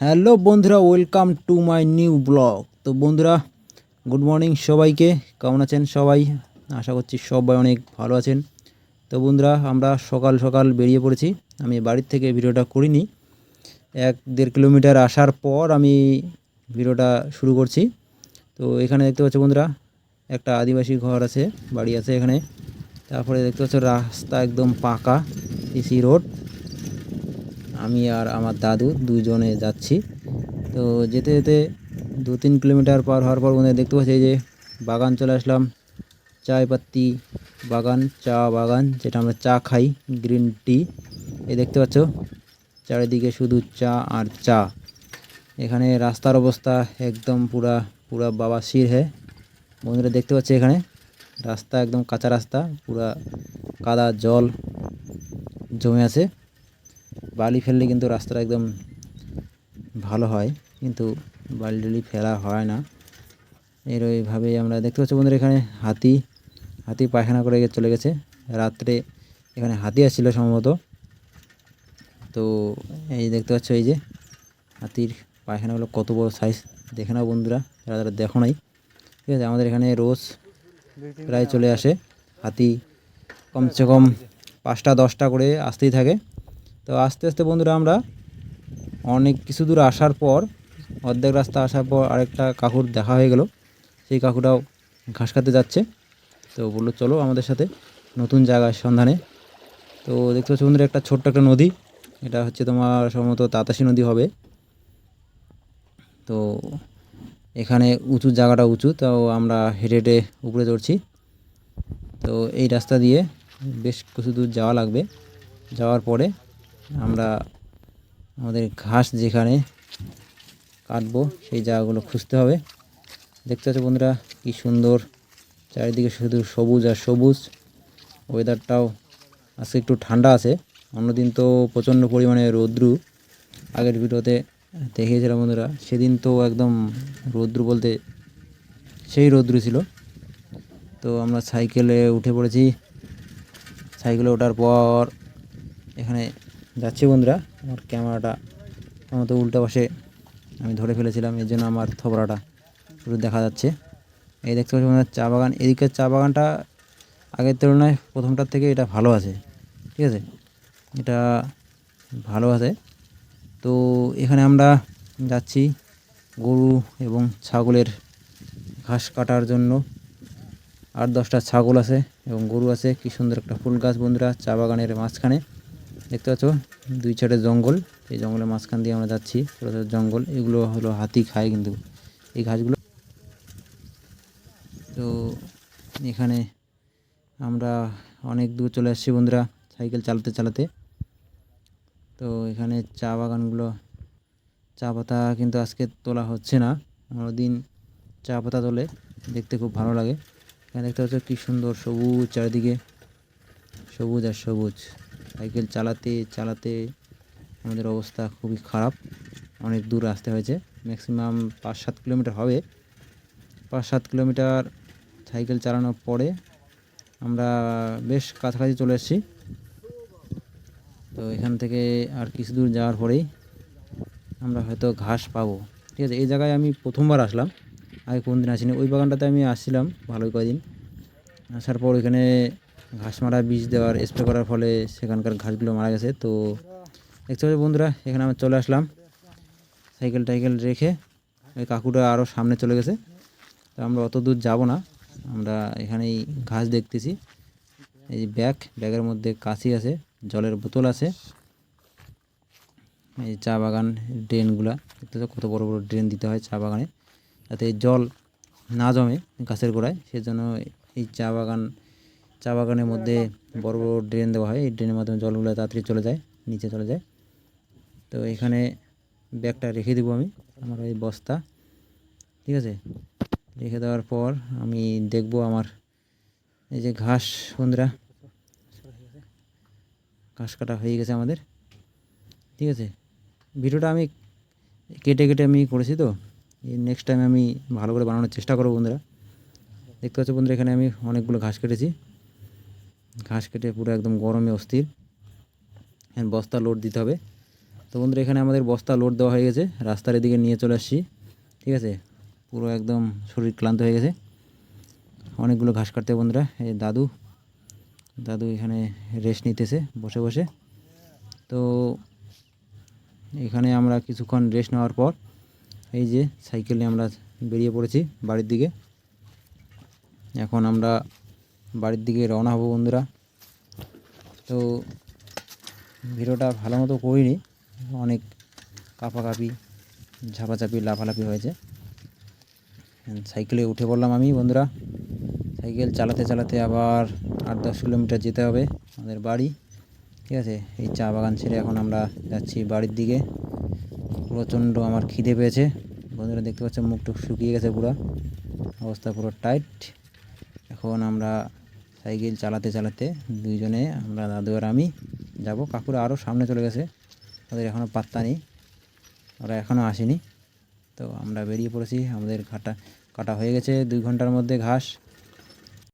Hello বন্ধুরা welcome to my new blog তো বন্ধুরা গুড মর্নিং সবাইকে, কেমন আছেন সবাই? আশা করছি সবাই অনেক ভালো আছেন। তো বন্ধুরা, আমরা সকাল সকাল বেরিয়ে পড়েছি। আমি বাড়ির থেকে ভিডিওটা করিনি। এক দেড় কিলোমিটার আসার পর আমি ভিডিওটা শুরু করছি। তো এখানে দেখতে পাচ্ছ বন্ধুরা, একটা আদিবাসী ঘর আছে, বাড়ি আছে এখানে। তারপরে দেখতে পাচ্ছ রাস্তা একদম পাকা সিসি রোড। আমি আর আমার দাদু দুজনে যাচ্ছি। তো যেতে যেতে দু তিন কিলোমিটার পার হওয়ার পর মনে দেখতে পাচ্ছি যে বাগান চলে আসলাম। চায় পাত্তি বাগান, চা বাগান, যেটা আমরা চা খাই, গ্রিন টি। এ দেখতে পাচ্ছ, চারিদিকে শুধু চা আর চা। এখানে রাস্তার অবস্থা একদম পুরা পুরা বাবা শির হ্যাঁ বন্ধুরা দেখতে পাচ্ছি এখানে, রাস্তা একদম কাঁচা রাস্তা, পুরা কাদা জল জমে আছে। বালি ফেললে কিন্তু রাস্তাটা একদম ভালো হয়, কিন্তু বালি টালি ফেলা হয় না। এর ওইভাবেই আমরা দেখতে পাচ্ছি বন্ধুরা, এখানে হাতি হাতি পায়খানা করে চলে গেছে। রাত্রে এখানে হাতি আসছিল সম্ভবত। তো এই দেখতে পাচ্ছ এই যে হাতির পায়খানাগুলো কত বড় সাইজ দেখে নাও বন্ধুরা, যারা যারা দেখো নাই। ঠিক আছে, আমাদের এখানে রোজ প্রায় চলে আসে। হাতি কমসে কম পাঁচটা দশটা করে আসতেই থাকে। তো আস্তে আস্তে বন্ধুরা আমরা অনেক কিছু দূর আসার পর, অর্ধেক রাস্তা আসার পর আরেকটা কাকুর দেখা হয়ে গেল। সেই কাকুটাও ঘাস খাতে যাচ্ছে। তো বলল, চলো আমাদের সাথে নতুন জায়গার সন্ধানে। তো দেখতে পাচ্ছি বন্ধুরা, একটা ছোট্ট একটা নদী। এটা হচ্ছে তোমার সম্ভবত তাতাসি নদী হবে। তো এখানে উঁচু, জায়গাটা উঁচু তো আমরা হেঁটে হেঁটে উপরে চড়ছি। তো এই রাস্তা দিয়ে বেশ কিছু দূর যাওয়া লাগবে। যাওয়ার পরে আমরা আমাদের ঘাস যেখানে কাটবো, সেই জায়গাগুলো খুঁজতে হবে। দেখতে পাচ্ছ বন্ধুরা, কি সুন্দর চারিদিকে শুধু সবুজ আর সবুজ। ওয়েদারটাও আজকে একটু ঠান্ডা আছে। অন্যদিন তো প্রচণ্ড পরিমাণে রৌদ্রু। আগের ভিডিওতে দেখিয়েছিলাম বন্ধুরা, সেদিন তো একদম রৌদ্রু বলতে সেই রৌদ্রু ছিল। তো আমরা সাইকেলে উঠে পড়েছি। সাইকেলে ওঠার পর এখানে যাচ্ছি বন্ধুরা, আমার ক্যামেরাটা আমার তো উল্টা পাশে আমি ধরে ফেলেছিলাম, এর জন্য আমার থবড়াটা পুরো দেখা যাচ্ছে। এই দেখতে পাচ্ছি বন্ধুরা, চা বাগান, এদিকের চা বাগানটা আগের তুলনায় প্রথমটার থেকে এটা ভালো আছে, ঠিক আছে? এটা ভালো আছে। তো এখানে আমরা যাচ্ছি গরু এবং ছাগলের ঘাস কাটার জন্য। আট দশটা ছাগল আছে এবং গরু আছে, কি সুন্দর একটা ফুল গাছ বন্ধুরা, চা বাগানের মাঝখানে। দেখতে পাচ্ছ? দুই সাইডে জঙ্গল। এই জঙ্গলের মাঝখান দিয়ে আমরা যাচ্ছি। ছোটো ছোটো জঙ্গল। এগুলো হলো হাতি খায় কিন্তু। এই ঘাসগুলো তো এখানে আমরা অনেক দূর চলে আসছি বন্ধুরা সাইকেল চালাতে চালাতে। তো এখানে চা বাগানগুলো চা পাতা কিন্তু আজকে তোলা হচ্ছে না। দিন চা পাতা তোলে। দেখতে খুব ভালো লাগে। এখানে দেখতে পাচ্ছ কি সুন্দর সবুজ চারিদিকে। সবুজ আর সবুজ। সাইকেল চালাতে চালাতে আমাদের অবস্থা খুবই খারাপ। অনেক দূর আসতে হয়েছে। ম্যাক্সিমাম পাঁচ সাত কিলোমিটার হবে। পাঁচ সাত কিলোমিটার সাইকেল চালানোর পরে আমরা বেশ কাছাকাছি চলে এসেছি। তো এখান থেকে আর কিছু দূর যাওয়ার পরেই আমরা হয়তো ঘাস পাবো। ঠিক আছে, এই জায়গায় আমি প্রথমবার আসলাম। আগে কোন দিন আসিনি। ওই বাগানটাতে আমি আসছিলাম ভালোই কয়দিন। আসার পর এখানে ঘাস মারা বীজ দেওয়ার স্প্রে করার ফলে সেখানকার ঘাসগুলো মারা গেছে। তো দেখতে পাচ্ছি বন্ধুরা, এখানে আমরা চলে আসলাম। সাইকেল টাইকেল রেখে ওই কাকুটা আরও সামনে চলে গেছে। তো আমরা অত দূর যাব না। আমরা এখানেই ঘাস দেখতেছি। এই যে ব্যাগ, ব্যাগের মধ্যে কাশি আছে, জলের বোতল আছে। এই চা বাগান ড্রেনগুলা দেখতেছো কত বড় বড় ড্রেন দিতে হয় চা বাগানে। যাতে জল না জমে গাছের গোড়ায়, সেজন্য এই চা বাগান চা বাগানের মধ্যে বড় বড় ড্রেন দেওয়া হয়। এই ড্রেনের মাধ্যমে জলগুলো তাড়াতাড়ি চলে যায়, নিচে চলে যায়। তো এখানে ব্যাগটা রেখে দেবো আমি, আমার ওই বস্তা। ঠিক আছে? রেখে দেওয়ার পর আমি দেখব আমার এই যে ঘাস, বন্ধুরা। ঘাস কাটা হয়ে গেছে আমাদের। ঠিক আছে? ভিডিওটা আমি কেটে কেটে আমি করেছি তো। এই নেক্সট টাইম আমি ভালো করে বানানোর চেষ্টা করব, বন্ধুরা। দেখতে পাচ্ছ বন্ধুরা, এখানে আমি অনেকগুলো ঘাস কেটেছি। ঘাস কেটে পুরো একদম গরমে অস্থির। এখন বস্তা লোড দিতে হবে। তো বন্ধুরা, এখানে আমাদের বস্তা লোড দেওয়া হয়ে গেছে। রাস্তার এদিকে নিয়ে চলে আসছি। ঠিক আছে? পুরো একদম শরীর ক্লান্ত হয়ে গেছে। অনেকগুলো ঘাস কাটতে বন্ধুরা। এই দাদু দাদু এখানে রেস্ট নিতেছে বসে বসে। তো এখানে আমরা কিছুক্ষণ রেস্ট নেওয়ার পর এই যে সাইকেল আমরা বেরিয়ে পড়েছি বাড়ির দিকে। এখন আমরা বাড়ির দিকে রওনা হব বন্ধুরা। তো ভিডিওটা ভালো মতো করিনি, অনেক কাপাকাপি, ঝাপাঝাপি, লাফালাফি হয়েছে। সাইকেলে উঠে পড়লাম আমি বন্ধুরা। সাইকেল চালাতে চালাতে আবার আট দশ কিলোমিটার যেতে হবে আমাদের বাড়ি, ঠিক আছে? এই চা বাগান ছেড়ে এখন আমরা যাচ্ছি বাড়ির দিকে। প্রচণ্ড আমার খিদে পেয়েছে। বন্ধুরা দেখতে পাচ্ছ মুখ টুক শুকিয়ে গেছে পুরো, অবস্থা পুরো টাইট। এখন আমরা সাইকেল চালাতে চালাতে দুইজনে, আমরা দাদু আর আমি যাব। কাকুরা আরও সামনে চলে গেছে। ওদের এখনও পাত্তা নেই। ওরা এখনও আসেনি। তো আমরা বেরিয়ে পড়েছি। আমাদের ঘাটা কাটা হয়ে গেছে। দুই ঘণ্টার মধ্যে ঘাস।